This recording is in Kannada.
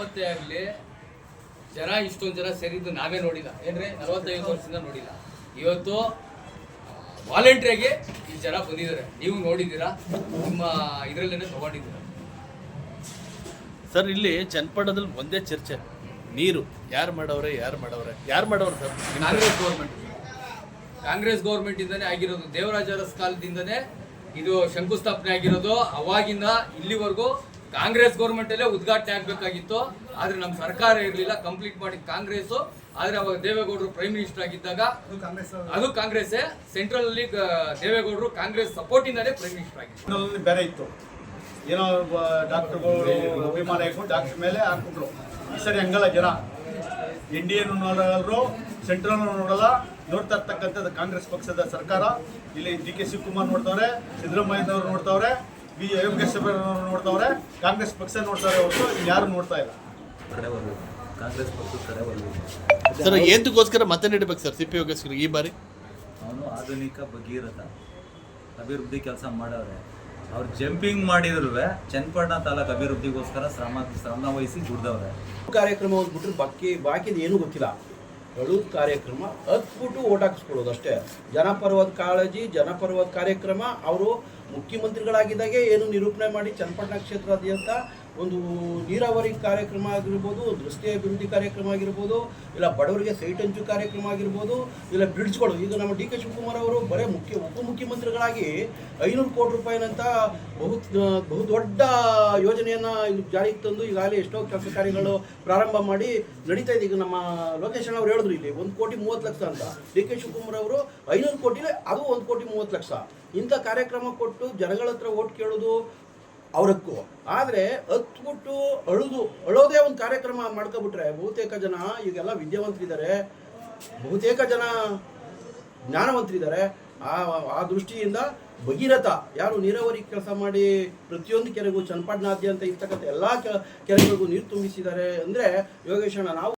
ಯಾವತ್ತೇ ಆಗಲಿ ಜನ ಇಷ್ಟೊಂದು ಜನ ಸೇರಿದ್ದು ನಾವೇ ನೋಡಿಲ್ಲ. ಏನ್ರಿ? ನಲವತ್ತೈದು ವರ್ಷದಿಂದ ನೋಡಿಲ್ಲ. ಇವತ್ತು ವಾಲಂಟ್ರಿಯಾಗಿ ಈ ಜನ ಬಂದಿದ್ದಾರೆ. ನೀವು ನೋಡಿದ್ದೀರಾ? ನಿಮ್ಮ ಇದರಲ್ಲೇನೆ ತಗೊಂಡಿದ್ದೀರಾ? ಸರ್ ಇಲ್ಲಿ ಚನ್ನಪಟ್ಟಣದಲ್ಲಿ ಒಂದೇ ಚರ್ಚೆ. ನೀರು. ಯಾರು ಮಾಡವ್ರೆ ಯಾರು ಮಾಡವ್ರೆ? ಯಾರು ಮಾಡವ್ರೆ sir? Congress government Congress government ಇಂದಾನೆ ಆಗಿರೋದು. ದೇವರಾಜರ ಅರಸ್ ಕಾಲದಿಂದನೇ ಇದು ಶಂಕುಸ್ಥಾಪನೆ ಆಗಿರೋದು. ಅವಾಗಿಂದ ಇಲ್ಲಿವರೆಗೂ ಕಾಂಗ್ರೆಸ್ ಗೌರ್ಮೆಂಟಲ್ಲೇ ಉದ್ಘಾಟನೆ ಆಗಬೇಕಾಗಿತ್ತು ಆದರೆ ನಮ್ಮ ಸರ್ಕಾರ ಇರಲಿಲ್ಲ ಕಂಪ್ಲೀಟ್ ಮಾಡಿ ಕಾಂಗ್ರೆಸ್ ಆದರೆ ಅವಾಗ ದೇವೇಗೌಡರು ಪ್ರೈಮ್ ಮಿನಿಸ್ಟರ್ ಆಗಿದ್ದಾಗ ಅದು ಕಾಂಗ್ರೆಸ್ ಸೆಂಟ್ರಲ್ ಅಲ್ಲಿ ಗ- ದೇವೇಗೌಡರು ಕಾಂಗ್ರೆಸ್ ಸಪೋರ್ಟ್ ಇಂದಾನೆ ಪ್ರೈಮ್ ಮಿನಿಸ್ಟರ್ ಆಗಿತ್ತು ಬೇರೆ ಇತ್ತು. ಏನೋ ಡಾಕ್ಟರ್ಗಳು ಅಭಿಮಾನ ಇಟ್ಕೊಂಡು ಡಾಕ್ಟರ್ ಮೇಲೆ ಹಾಕ್ಬಿಟ್ರು. ಈ ಸರಿ ಹಂಗಲ್ಲ ಜನ. ಇಂಡಿಯನ್ ನೋಡಲ್ರು ಸೆಂಟ್ರಲ್ ನೋಡಲ್ಲ. ನೋಡ್ತಾ ಇರ್ತಕ್ಕಂಥದ್ದು ಕಾಂಗ್ರೆಸ್ ಪಕ್ಷದ ಸರ್ಕಾರ. ಇಲ್ಲಿ ಡಿ ಕೆ ಶಿವಕುಮಾರ್ ನೋಡ್ತವ್ರೆ ಸಿದ್ದರಾಮಯ್ಯನವ್ರು ನೋಡ್ತವ್ರೆ. ಬಿ ಯೋಗೇಶ್ವರನವ್ರು ನೋಡ್ತಾವ್ರೆ ಕಾಂಗ್ರೆಸ್ ಪಕ್ಷ ನೋಡ್ತಾರೆ ಹೊರತು ಯಾರು ನೋಡ್ತಾ ಇಲ್ಲ. ಕಾಂಗ್ರೆಸ್ ಪಕ್ಷದ ಕಡೆ ಸರ್ ಏಂತಕ್ಕೋಸ್ಕರ ಮತ್ತೆ ನೀಡಬೇಕು ಸರ್ ಸಿ ಪಿ ಯೋಗೇಶ್ವರ್ ಈ ಬಾರಿ? ಅವನು ಆಧುನಿಕ ಭಗೀರಥ ಅಭಿವೃದ್ಧಿ ಕೆಲಸ ಮಾಡವ್ರೆ. ಅವ್ರು ಜಂಪಿಂಗ್ ಮಾಡಿದ್ರು ಚನ್ನಪಟ್ಟಣ ತಾಲೂಕು ಅಭಿವೃದ್ಧಿಗೋಸ್ಕರ ಶ್ರಮ ಶ್ರಮ ವಹಿಸಿ ದುಡ್ದವ್ರೆ. ಕಾರ್ಯಕ್ರಮ ಹೋಗ್ಬಿಟ್ರೆ ಬಿಟ್ಟರೆ ಬಾಕಿ ಬಾಕಿದ ಏನೂ ಗೊತ್ತಿಲ್ಲ. ಅಳುದ್ ಕಾರ್ಯಕ್ರಮ ಹತ್ಬಿಟ್ಟು ಓಟ್ ಹಾಕಿಸ್ಕೊಳ್ಳೋದು ಅಷ್ಟೇ. ಜನಪರ್ವದ ಕಾಳಜಿ ಜನಪರ್ವದ ಕಾರ್ಯಕ್ರಮ ಅವರು ಮುಖ್ಯಮಂತ್ರಿಗಳಾಗಿದ್ದಾಗೆ ಏನು ನಿರೂಪಣೆ ಮಾಡಿ ಚನ್ನಪಟ್ಟಣ ಕ್ಷೇತ್ರಾದ್ಯಂತ ಒಂದು ನೀರಾವರಿ ಕಾರ್ಯಕ್ರಮ ಆಗಿರ್ಬೋದು, ದೃಷ್ಟಿ ಅಭಿವೃದ್ಧಿ ಕಾರ್ಯಕ್ರಮ ಆಗಿರ್ಬೋದು, ಇಲ್ಲ ಬಡವರಿಗೆ ಸೈಟ್ ಹಂಚು ಕಾರ್ಯಕ್ರಮ ಆಗಿರ್ಬೋದು, ಇಲ್ಲ ಬ್ರಿಡ್ಜ್ಗಳು. ಈಗ ನಮ್ಮ ಡಿ ಕೆ ಶಿವಕುಮಾರ್ ಅವರು ಬರೀ ಮುಖ್ಯ ಉಪಮುಖ್ಯಮಂತ್ರಿಗಳಾಗಿ ಐನೂರು ಕೋಟಿ ರೂಪಾಯಿನಂತ ಬಹು ಬಹು ದೊಡ್ಡ ಯೋಜನೆಯನ್ನು ಇಲ್ಲಿ ಜಾರಿಗೆ ತಂದು ಈಗಾಗಲೇ ಎಷ್ಟೋ ಕೆಲಸ ಕಾರ್ಯಗಳು ಪ್ರಾರಂಭ ಮಾಡಿ ನಡೀತಾ ಇದೆ. ಈಗ ನಮ್ಮ ಲೋಕೇಶ್ ಅವರು ಅವ್ರು ಹೇಳಿದ್ರು ಇಲ್ಲಿ, ಒಂದು ಕೋಟಿ ಮೂವತ್ತು ಲಕ್ಷ ಅಂತ. ಡಿ ಕೆ ಶಿವಕುಮಾರ್ ಅವರು ಐನೂರು ಕೋಟಿಲೆ ಅದು ಒಂದು ಕೋಟಿ ಮೂವತ್ತು ಲಕ್ಷ. ಇಂಥ ಕಾರ್ಯಕ್ರಮ ಕೊಟ್ಟು ಜನಗಳ ಹತ್ರ ಓಟ್ ಕೇಳೋದು ಅವರಕ್ಕೂ ಆದರೆ ಹತ್ಬಿಟ್ಟು ಅಳುದು, ಅಳೋದೇ ಒಂದು ಕಾರ್ಯಕ್ರಮ ಮಾಡ್ಕೊಬಿಟ್ರೆ ಬಹುತೇಕ ಜನ ಈಗೆಲ್ಲ ವಿದ್ಯಾವಂತರಿದ್ದಾರೆ. ಬಹುತೇಕ ಜನ ಜ್ಞಾನವಂತರಿದ್ದಾರೆ. ಆ ಆ ದೃಷ್ಟಿಯಿಂದ ಭಗೀರಥ ಯಾರು ನೀರಾವರಿ ಕೆಲಸ ಮಾಡಿ ಪ್ರತಿಯೊಂದು ಕೆರೆಗೂ ಚನ್ನಪಟ್ಟಣಾದ್ಯಂತ ಇರ್ತಕ್ಕಂಥ ಎಲ್ಲ ಕೆರೆಗಳಿಗೂ ನೀರು ತುಂಬಿಸಿದ್ದಾರೆ. ಅಂದರೆ ಯೋಗೇಶಣ್ಣ, ನಾವು